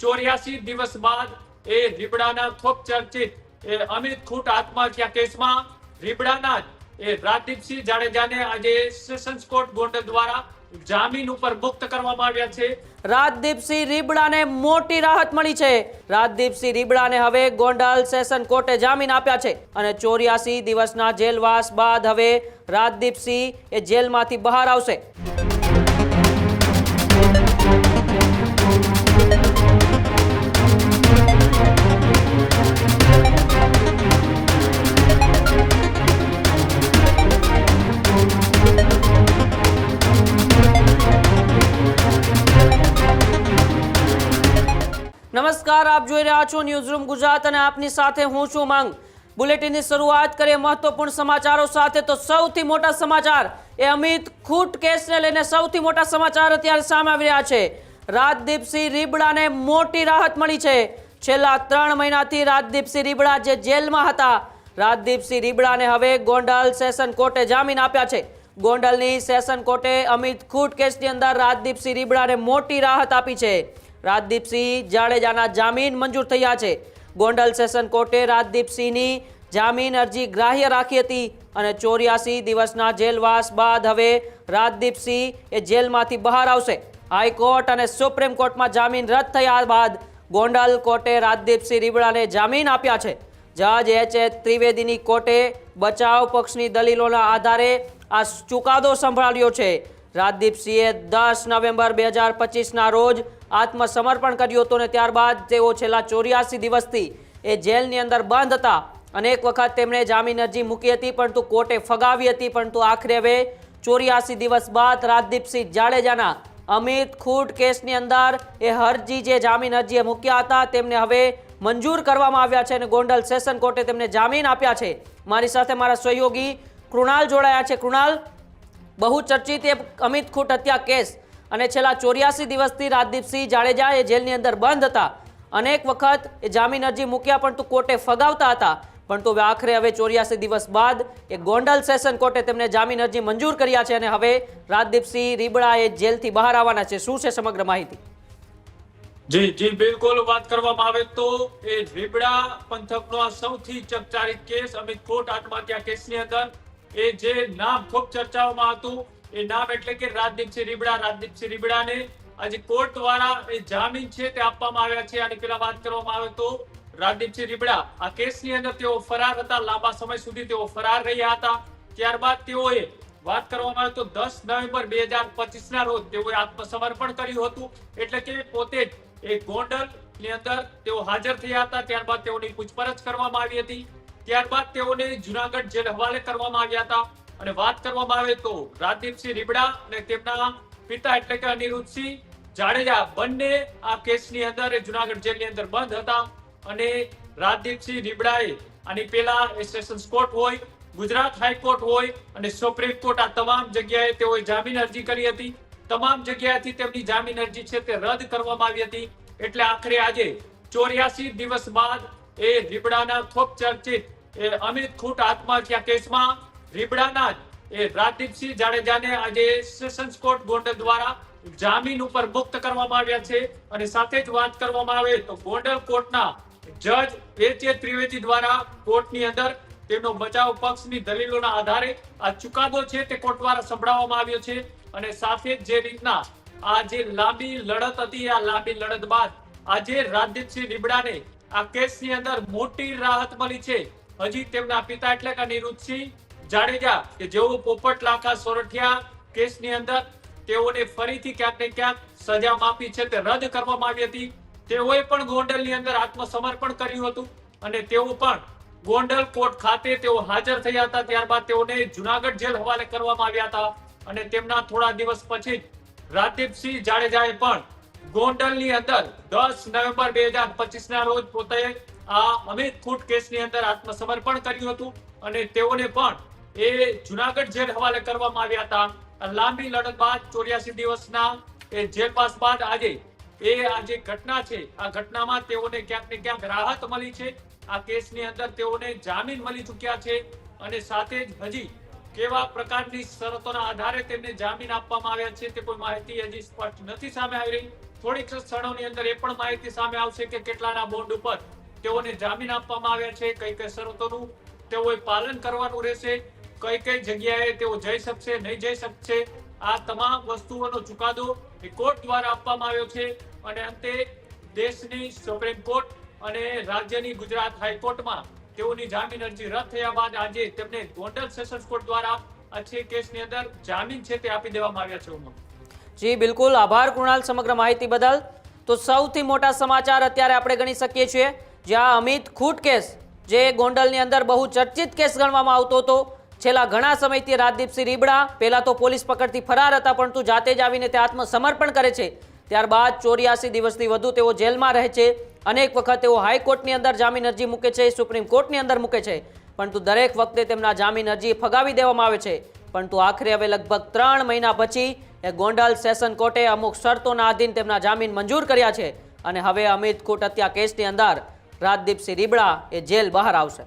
ચોર્યાસી દિવસ બાદ એ રીબડાના ખૂબ ચર્ચિત એ અમિત ખૂટ આત્મહત્યા કેસમાં રીબડાના એ રાજદીપસિંહ જાડેજાને આજે સેશન્સ કોર્ટ ગોંડલ દ્વારા જામીન ઉપર મુક્ત કરવામાં આવ્યા છે. રાજદીપસિંહ રીબડાને મોટી રાહત મળી છે. રાજદીપસિંહ રીબડાને હવે ગોંડલ સેશન કોર્ટે જામીન આપ્યા છે અને ચોર્યાસી દિવસના જેલવાસ બાદ હવે રાજદીપસિંહ એ જેલમાંથી બહાર આવશે. નમસ્કાર, આપ જોઈ રહ્યા છો ન્યૂઝ રૂમ ગુજરાત અને આપની સાથે હું છું માંગ બુલેટિનની શરૂઆત કરીએ મહત્વપૂર્ણ સમાચારો સાથે. તો સૌથી મોટા સમાચાર એ અમિત ખૂટ કેસને લઈને સૌથી મોટા સમાચાર અત્યારે સામે આવી રહ્યા છે. રાજદીપસિંહ રીબડાને મોટી રાહત મળી છે. છેલ્લા ત્રણ મહિનાથી રાજદીપસિંહ રીબડા જે જેલમાં હતા, રાજદીપસિંહ રીબડાને હવે ગોંડલ સેશન કોર્ટે જામીન આપ્યા છે. ગોંડલની સેશન કોર્ટે અમિત ખૂટ કેસની અંદર રાજદીપસિંહ રીબડાને મોટી રાહત આપી છે. રાજદીપસિંહ જાડેજાના જામીન મંજૂર થયા છે. ગોંડલ સેશન કોર્ટે રાજદીપસિંહની જામીન અરજી ગ્રાહ્ય રાખી હતી અને ચોર્યાસી દિવસના જેલવાસ બાદ હવે રાજદીપસિંહ એ જેલમાંથી બહાર આવશે. હાઈકોર્ટ અને સુપ્રીમ કોર્ટમાં જામીન રદ થયા બાદ ગોંડલ કોર્ટે રાજદીપસિંહ રીબડાને જામીન આપ્યા છે. જજ એચ એ ત્રિવેદીની કોર્ટે બચાવ પક્ષની દલીલોના આધારે આ ચુકાદો સંભાળ્યો છે. રાજદીપસિંહે દસ નવેમ્બર બે હજાર પચીસના રોજ આત્મસમર્પણ કર્યું હતું અને ત્યારબાદ તેઓ છેલ્લા ચોર્યાસી દિવસથી એ જેલની અંદર બંધ હતા. અનેક વખત તેમણે જામીન અરજી મૂકી હતી, પરંતુ કોર્ટે ફગાવી હતી. પરંતુ આખરે હવે ચોર્યાસી દિવસ બાદ રાજદીપસિંહ જાડેજાના અમિત ખૂટ કેસની અંદર એ હરજી જે જામીન અરજી એ મૂક્યા હતા, તેમને હવે મંજૂર કરવામાં આવ્યા છે અને ગોંડલ સેશન કોર્ટે તેમને જામીન આપ્યા છે. મારી સાથે મારા સહયોગી કૃણાલ જોડાયા છે. કૃણાલ બહુ ચર્ચિત એ અમિત ખૂટ હત્યા કેસ. અને છેલ્લા ચોર્યાસી દિવસથી રાજદીપસિંહ જાડેજા એ જેલની અંદર બંધ હતા. અનેક વખત એ જામીન અરજી મૂક્યા પરંતુ કોર્ટે ફગાવતા હતા. પરંતુ હવે આખરે હવે ચોર્યાસી દિવસ બાદ એ ગોંડલ સેશન કોર્ટે તેમને જામીન અરજી મંજૂર કર્યા છે અને હવે રાજદીપસિંહ રીબડા એ જેલથી બહાર આવવાના છે. શું છે સમગ્ર માહિતી? જી જી, બિલકુલ વાત કરવામાં આવે તો એ રીબડા પંથકનો આ સૌથી ચર્ચારિત કેસ અમિત કોટ આત્મહત્યા કેસની અંદર એ જે નામ ખૂબ ચર્ચાઓમાં હતું, એ નામ એટલે કે રાજદીપસિંહ રીબડા. રાજદીપસિંહ રીબડાને આજે કોર્ટ દ્વારા એ જામીન છે તે આપવામાં આવ્યા છે. અને પેલા વાત કરવામાં આવે તો રાજદીપસિંહ રીબડા, આ કેસની અંદર તેઓ ફરાર હતા. લાંબા સમય સુધી તેઓ ફરાર રહ્યા હતા. ત્યારબાદ તેઓએ વાત કરવામાં આવે તો દસ નવેમ્બર બે હજાર પચીસ ના રોજ તેઓએ આત્મસમર્પણ કર્યું હતું. એટલે કે પોતે જ એ ગોંડલની અંદર તેઓ હાજર થયા હતા. ત્યારબાદ તેઓની પૂછપરછ કરવામાં આવી હતી. ત્યારબાદ તેઓને જુનાગઢ જેલ હવાલે કરવામાં આવ્યા હતા. અને વાત કરવામાં આવે તો રાજદીપસિંહ રીબડા અને તેમના પિતા એટલે કે અનિરુદ્ધસિંહ જાડેજા બંને આ કેસની અંદર જુનાગઢ જેલની અંદર બંધ હતા. અને રાજદીપસિંહ રીબડાએ આની પહેલા સેશન્સ કોર્ટ હોય, ગુજરાત હાઈકોર્ટ હોય અને સુપ્રીમ કોર્ટ આ તમામ જગ્યાએ તેઓએ જામીન અરજી કરી હતી. તમામ જગ્યાએથી તેમની જામીન અરજી છે તે રદ કરવામાં આવી હતી. એટલે આખરે આજે ચોર્યાસી દિવસ બાદ એ રીબડાના ખૂબ ચર્ચિત એ અમિત ખૂટ આત્મહત્યા કેસમાં રીબડાના એ રાજદીપસિંહ જાડેજાને આજે સેશન્સ કોર્ટ ગોંડલ દ્વારા જામીન ઉપર મુક્ત કરવામાં આવ્યા છે અને સાથે જ વાત કરવામાં આવે તો ગોંડલ કોર્ટના જજ એચ એ ત્રિવેદી દ્વારા કોર્ટની અંદર તેમનો બચાવ પક્ષની દલીલોના આધારે આ ચુકાદો છે તે કોર્ટ દ્વારા સંભળાવવામાં આવ્યો છે અને સાથે જે રીતના આ જે લાંબી લડત હતી, આ લાંબી લડત બાદ આજે રાજદીપસિંહ રીબડાને આ કેસની અંદર મોટી રાહત મળી છે. હજી તેમના પિતા એટલે કે અનિરુદ્ધસિંહ જાડેજા કે જેઓ પોપટ લાખા સોરઠિયા કેસની અંદર તેઓને ફરીથી ક્યાંક ને ક્યાંક સજા માફી છે તે રદ કરવામાં આવી હતી. તેઓએ પણ ગોંડલની અંદર આત્મસમર્પણ કર્યું હતું અને તેઓ પણ ગોંડલ કોર્ટ ખાતે તેઓ હાજર થયા હતા. ત્યારબાદ તેઓને જુનાગઢ જેલ હવાલે કરવામાં આવ્યા હતા અને તેમના થોડા દિવસ પછી રાજદીપસિંહ જાડેજાએ પણ ગોંડલની અંદર દસ નવેમ્બર બે હજાર પચીસ ના રોજ પોતે આ અમિત ખૂટ કેસની અંદર આત્મસમર્પણ કર્યું હતું અને તેઓને પણ એ જુનાગઢ જેલ હવાલે કરવામાં આવ્યા હતા. લાંબી લડત બાદ ચોર્યાસી દિવસના એ જેલવાસ બાદ આજે એ આ જે ઘટના છે, આ ઘટનામાં તેઓને ક્યાંક ને ક્યાંક રાહત મળી છે. આ કેસની અંદર તેઓને જામીન મળી ચૂક્યા છે અને સાથે જ હજી કેવા પ્રકારની શરતોના આધારે તેમને જામીન આપવામાં આવ્યા છે તે કોઈ માહિતી હજી સ્પષ્ટ નથી સામે આવી રહી. થોડીક ક્ષણોની અંદર એ પણ માહિતી સામે આવશે કે કેટલાના બોન્ડ ઉપર તેઓને જામીન આપવામાં આવ્યા છે, કઈ કઈ શરતોનું તેઓએ પાલન કરવાનું રહેશે, કઈ કઈ જગ્યાએ તેઓ જઈ શકશે, નહીં જઈ શકશે, આ તમામ વસ્તુઓનો ચુકાદો કોર્ટ દ્વારા આપવામાં આવ્યો છે અને અંતે દેશની સુપ્રીમ કોર્ટ અને રાજ્યની ગુજરાત હાઈકોર્ટમાં તેઓની જામીન અરજી રદ થયા બાદ આજે તેમને ગોંડલ સેશન્સ કોર્ટ દ્વારા આ છે કેસની અંદર જામીન છે તે આપી દેવામાં આવ્યા છે જી, બિલકુલ. આભાર કૃણાલ સમગ્ર માહિતી બદલ. તો સૌથી મોટા સમાચાર અત્યારે આપણે ગણી શકીએ છીએ. જ્યાં અમિત ખૂટ કેસ, જે ગોંડલની અંદર બહુ ચર્ચિત કેસ ગણવામાં આવતો હતો. છેલ્લા ઘણા સમયથી રાજદીપસિંહ રીબડા, પહેલાં તો પોલીસ પકડથી ફરાર હતા, પરંતુ જાતે જ આવીને તે આત્મસમર્પણ કરે છે. ત્યારબાદ ચોર્યાસી દિવસથી વધુ તેઓ જેલમાં રહે છે. અનેક વખત તેઓ હાઈકોર્ટની અંદર જામીન અરજી મૂકે છે, સુપ્રીમ કોર્ટની અંદર મૂકે છે. પરંતુ દરેક વખતે તેમના જામીન અરજી ફગાવી દેવામાં આવે છે. પરંતુ આખરે હવે લગભગ ત્રણ મહિના પછી એ ગોંડલ સેશન કોર્ટે અમુક શરતોના આધીન તેમના જામીન મંજૂર કર્યા છે. અને હવે અમિત ખૂટ હત્યા કેસની અંદર રાજદીપસિંહ રીબડા એ જેલ બહાર આવશે.